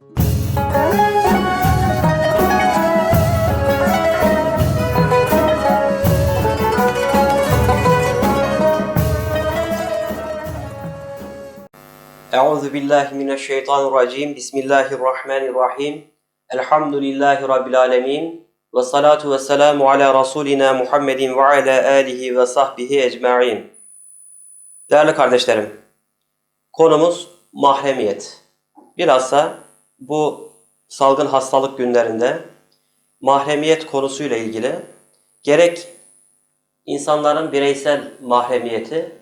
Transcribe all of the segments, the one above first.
Euzu billahi mineşşeytanirracim. Bismillahirrahmanirrahim. Elhamdülillahi rabbil alamin. Ve salatu ve selamu ala rasulina Muhammedin ve ala alihi ve sahbihi ecmaîn. Değerli kardeşlerim, konumuz mahremiyet. Bilhassa bu salgın hastalık günlerinde mahremiyet konusuyla ilgili gerek insanların bireysel mahremiyeti,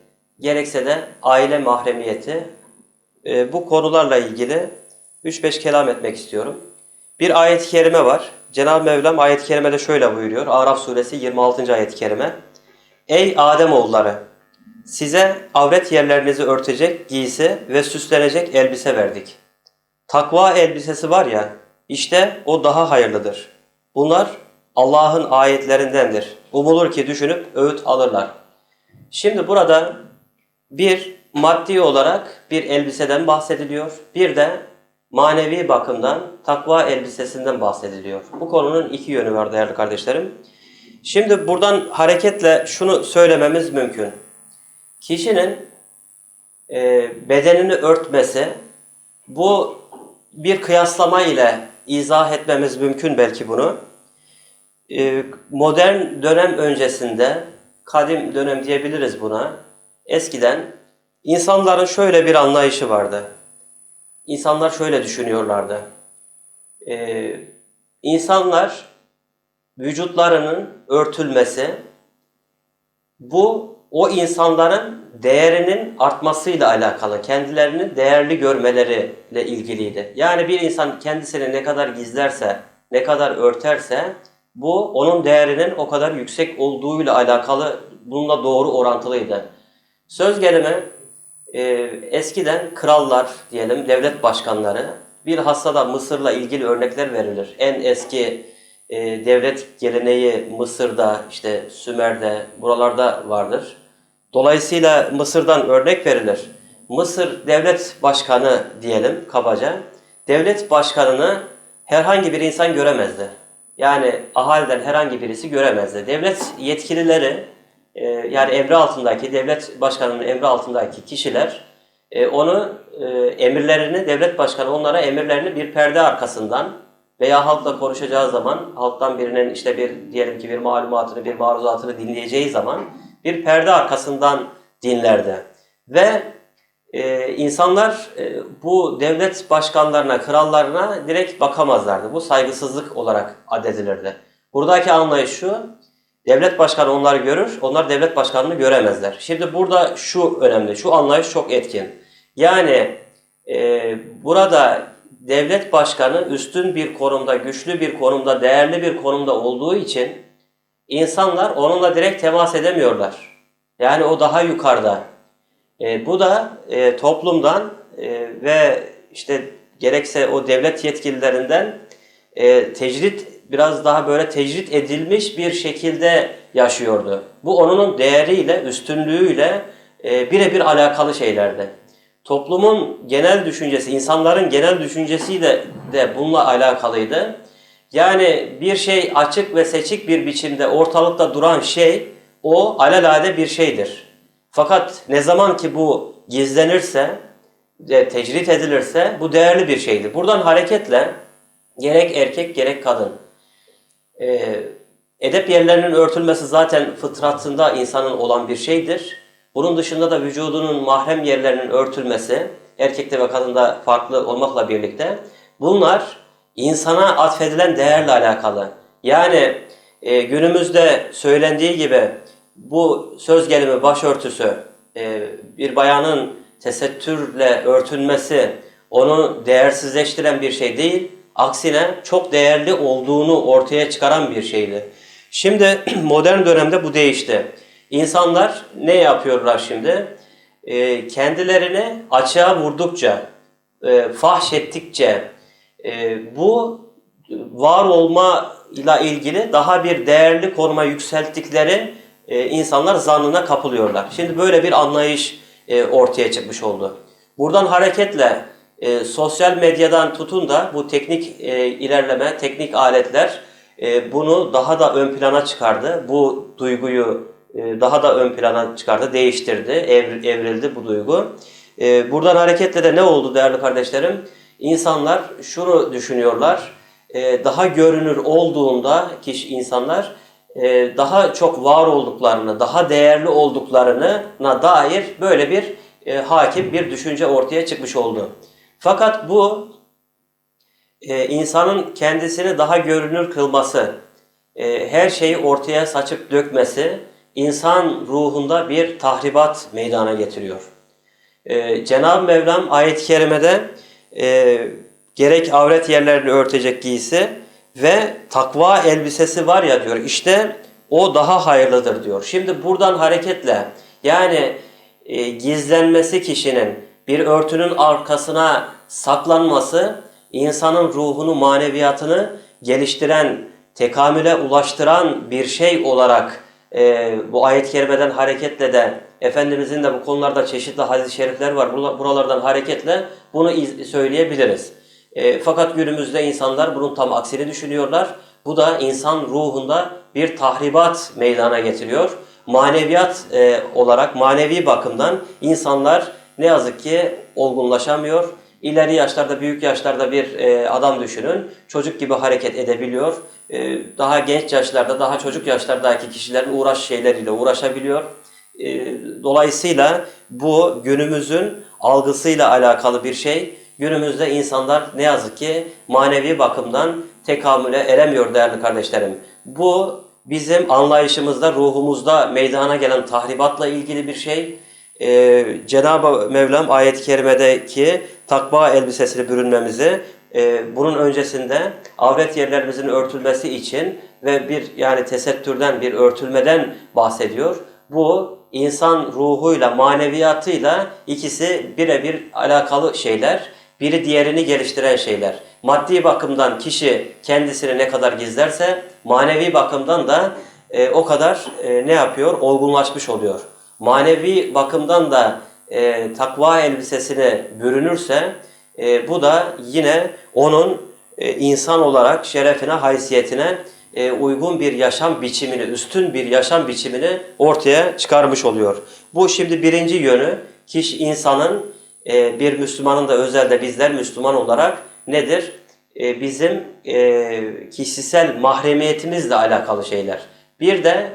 gerekse de aile mahremiyeti e, bu konularla ilgili 3-5 kelam etmek istiyorum. Bir ayet-i kerime var. Cenab-ı Mevlam ayet-i kerimede şöyle buyuruyor. Araf suresi 26. ayet-i kerime. Ey Adem oğulları! Size avret yerlerinizi örtecek giysi ve süslenecek elbise verdik. Takva elbisesi var ya, işte o daha hayırlıdır. Bunlar Allah'ın ayetlerindendir. Umulur ki düşünüp öğüt alırlar. Şimdi burada bir maddi olarak bir elbiseden bahsediliyor. Bir de manevi bakımdan takva elbisesinden bahsediliyor. Bu konunun iki yönü var değerli kardeşlerim. Şimdi buradan hareketle şunu söylememiz mümkün. Kişinin e, bedenini örtmesi bu bir kıyaslama ile izah etmemiz mümkün belki bunu. E, modern dönem öncesinde, kadim dönem diyebiliriz buna. Eskiden insanların şöyle bir anlayışı vardı. İnsanlar şöyle düşünüyorlardı. Ee, insanlar vücutlarının örtülmesi bu o insanların değerinin artmasıyla alakalı, kendilerini değerli görmeleriyle ilgiliydi. Yani bir insan kendisini ne kadar gizlerse, ne kadar örterse bu onun değerinin o kadar yüksek olduğuyla alakalı, bununla doğru orantılıydı. Söz gelimi e, eskiden krallar diyelim, devlet başkanları, bir hastada Mısır'la ilgili örnekler verilir. En eski e, devlet geleneği Mısır'da, işte Sümer'de, buralarda vardır. Dolayısıyla Mısır'dan örnek verilir. Mısır devlet başkanı diyelim kabaca. Devlet başkanını herhangi bir insan göremezdi. Yani ahaliden herhangi birisi göremezdi. Devlet yetkilileri e, yani emri altındaki, devlet başkanının emri altındaki kişiler e, onu e, emirlerini, devlet başkanı onlara emirlerini bir perde arkasından veya halkla konuşacağı zaman, halktan birinin işte bir diyelim ki bir malumatını, bir maruzatını dinleyeceği zaman bir perde arkasından dinlerdi. Ve e, insanlar e, bu devlet başkanlarına, krallarına direkt bakamazlardı. Bu saygısızlık olarak addedilirdi. Buradaki anlayış şu, devlet başkanı onları görür, onlar devlet başkanını göremezler. Şimdi burada şu önemli, şu anlayış çok etkin. Yani e, burada devlet başkanı üstün bir konumda, güçlü bir konumda, değerli bir konumda olduğu için insanlar onunla direkt temas edemiyorlar. Yani o daha yukarıda. E, bu da e, toplumdan e, ve işte gerekse o devlet yetkililerinden e, tecrit biraz daha böyle tecrit edilmiş bir şekilde yaşıyordu. Bu onun değeriyle, üstünlüğüyle e, birebir alakalı şeylerdi. Toplumun genel düşüncesi, insanların genel düşüncesiyle de bununla alakalıydı. Yani bir şey açık ve seçik bir biçimde ortalıkta duran şey o alelade bir şeydir. Fakat ne zaman ki bu gizlenirse, e, tecrit edilirse bu değerli bir şeydir. Buradan hareketle gerek erkek gerek kadın e, edep yerlerinin örtülmesi zaten fıtratında insanın olan bir şeydir. Bunun dışında da vücudunun mahrem yerlerinin örtülmesi erkekte ve kadında farklı olmakla birlikte bunlar insana atfedilen değerle alakalı. Yani e, günümüzde söylendiği gibi bu söz gelimi başörtüsü e, bir bayanın tesettürle örtünmesi onu değersizleştiren bir şey değil. Aksine çok değerli olduğunu ortaya çıkaran bir şeydi. Şimdi modern dönemde bu değişti. İnsanlar ne yapıyorlar şimdi? E, kendilerini açığa vurdukça, e, fahşettikçe e, bu var olma ile ilgili daha bir değerli konuma yükselttikleri e, insanlar zannına kapılıyorlar. Şimdi böyle bir anlayış e, ortaya çıkmış oldu. Buradan hareketle e, sosyal medyadan tutun da bu teknik ilerleme, teknik aletler bunu daha da ön plana çıkardı. Bu duyguyu daha da ön plana çıkardı, değiştirdi, evr- evrildi bu duygu. Buradan hareketle de ne oldu değerli kardeşlerim? İnsanlar şunu düşünüyorlar, e, daha görünür olduğunda kişi insanlar e, daha çok var olduklarını, daha değerli olduklarına dair böyle bir e, hakim bir düşünce ortaya çıkmış oldu. Fakat bu insanın kendisini daha görünür kılması, her şeyi ortaya saçıp dökmesi insan ruhunda bir tahribat meydana getiriyor. Cenab-ı Mevlam ayet-i kerimede e, gerek avret yerlerini örtecek giysi ve takva elbisesi var ya diyor işte o daha hayırlıdır diyor. Şimdi buradan hareketle yani e, gizlenmesi kişinin bir örtünün arkasına saklanması insanın ruhunu maneviyatını geliştiren tekamüle ulaştıran bir şey olarak e, bu ayet-i kerimeden hareketle de Efendimizin de bu konularda çeşitli hadis-i şerifler var. Bura- Buralardan hareketle bunu iz- söyleyebiliriz. E, fakat günümüzde insanlar bunun tam aksini düşünüyorlar. Bu da insan ruhunda bir tahribat meydana getiriyor. Maneviyat e, olarak, manevi bakımdan insanlar ne yazık ki olgunlaşamıyor. İleri yaşlarda, büyük yaşlarda bir e, adam düşünün. Çocuk gibi hareket edebiliyor. E, daha genç yaşlarda, daha çocuk yaşlardaki kişilerin uğraş şeyleriyle uğraşabiliyor. E, dolayısıyla bu günümüzün algısıyla alakalı bir şey. Günümüzde insanlar ne yazık ki manevi bakımdan tekamüle eremiyor değerli kardeşlerim. Bu bizim anlayışımızda, ruhumuzda meydana gelen tahribatla ilgili bir şey. Ee, Cenab-ı Mevlam ayet-i kerimedeki takva elbisesini bürünmemizi e, bunun öncesinde avret yerlerimizin örtülmesi için ve bir yani tesettürden bir örtülmeden bahsediyor. Bu insan ruhuyla maneviyatıyla ikisi birebir alakalı şeyler. Biri diğerini geliştiren şeyler. Maddi bakımdan kişi kendisini ne kadar gizlerse manevi bakımdan da e, o kadar e, ne yapıyor? Olgunlaşmış oluyor. Manevi bakımdan da e, takva elbisesine bürünürse e, bu da yine onun e, insan olarak şerefine, haysiyetine e, uygun bir yaşam biçimini, üstün bir yaşam biçimini ortaya çıkarmış oluyor. Bu şimdi birinci yönü kişi insanın e, bir Müslümanın da özelde bizler Müslüman olarak nedir? E, bizim kişisel mahremiyetimizle alakalı şeyler. Bir de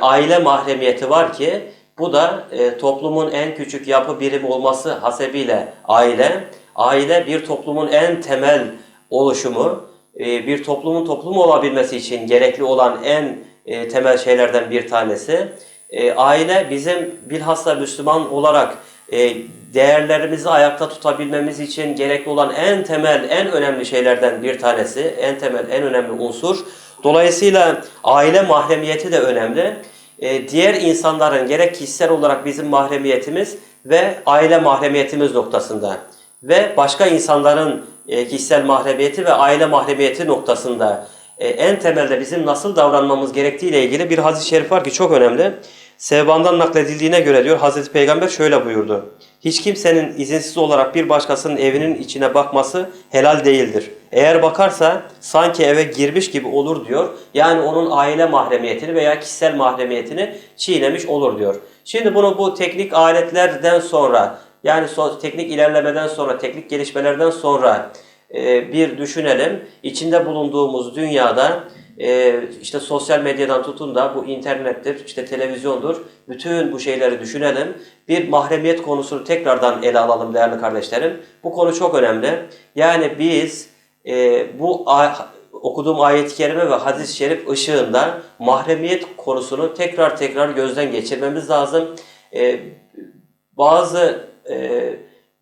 aile mahremiyeti var ki bu da toplumun en küçük yapı birimi olması hasebiyle aile. Aile bir toplumun en temel oluşumu, bir toplumun toplum olabilmesi için gerekli olan en e, temel şeylerden bir tanesi. E, aile bizim bilhassa Müslüman olarak e, değerlerimizi ayakta tutabilmemiz için gerekli olan en temel, en önemli şeylerden bir tanesi, en temel, en önemli unsur. Dolayısıyla aile mahremiyeti de önemli. E, diğer insanların gerek kişisel olarak bizim mahremiyetimiz ve aile mahremiyetimiz noktasında ve başka insanların e, kişisel mahremiyeti ve aile mahremiyeti noktasında e, en temelde bizim nasıl davranmamız gerektiği ile ilgili bir hadis-i şerif var ki çok önemli. Sevbandan nakledildiğine göre diyor Hazreti Peygamber şöyle buyurdu. Hiç kimsenin izinsiz olarak bir başkasının evinin içine bakması helal değildir. Eğer bakarsa sanki eve girmiş gibi olur diyor. Yani onun aile mahremiyetini veya kişisel mahremiyetini çiğnemiş olur diyor. Şimdi bunu bu teknik aletlerden sonra yani so- teknik ilerlemeden sonra, teknik gelişmelerden sonra e, bir düşünelim. İçinde bulunduğumuz dünyada e, işte sosyal medyadan tutun da bu internettir, işte televizyondur. Bütün bu şeyleri düşünelim. Bir mahremiyet konusunu tekrardan ele alalım değerli kardeşlerim. Bu konu çok önemli. Yani biz e, bu okuduğum ayet-i kerime ve hadis-i şerif ışığında mahremiyet konusunu tekrar tekrar gözden geçirmemiz lazım. E, bazı e,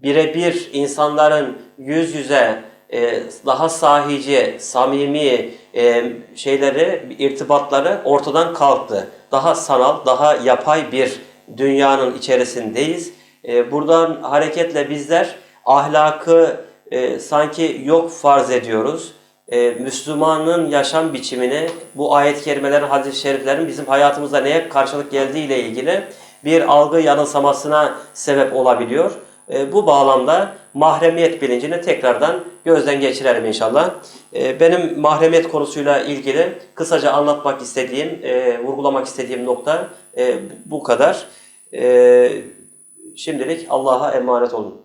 birebir insanların yüz yüze e, daha sahici, samimi e, şeyleri, irtibatları ortadan kalktı. Daha sanal, daha yapay bir dünyanın içerisindeyiz. E, buradan hareketle bizler ahlakı e, sanki yok farz ediyoruz. E, Müslümanın yaşam biçimini bu ayet-i kerimelerin, hadis-i şeriflerin bizim hayatımızda neye karşılık geldiği ile ilgili bir algı yanılsamasına sebep olabiliyor. E, bu bağlamda mahremiyet bilincini tekrardan gözden geçirelim inşallah. E, benim mahremiyet konusuyla ilgili kısaca anlatmak istediğim, e, vurgulamak istediğim nokta bu kadar. Şimdilik Allah'a emanet olun.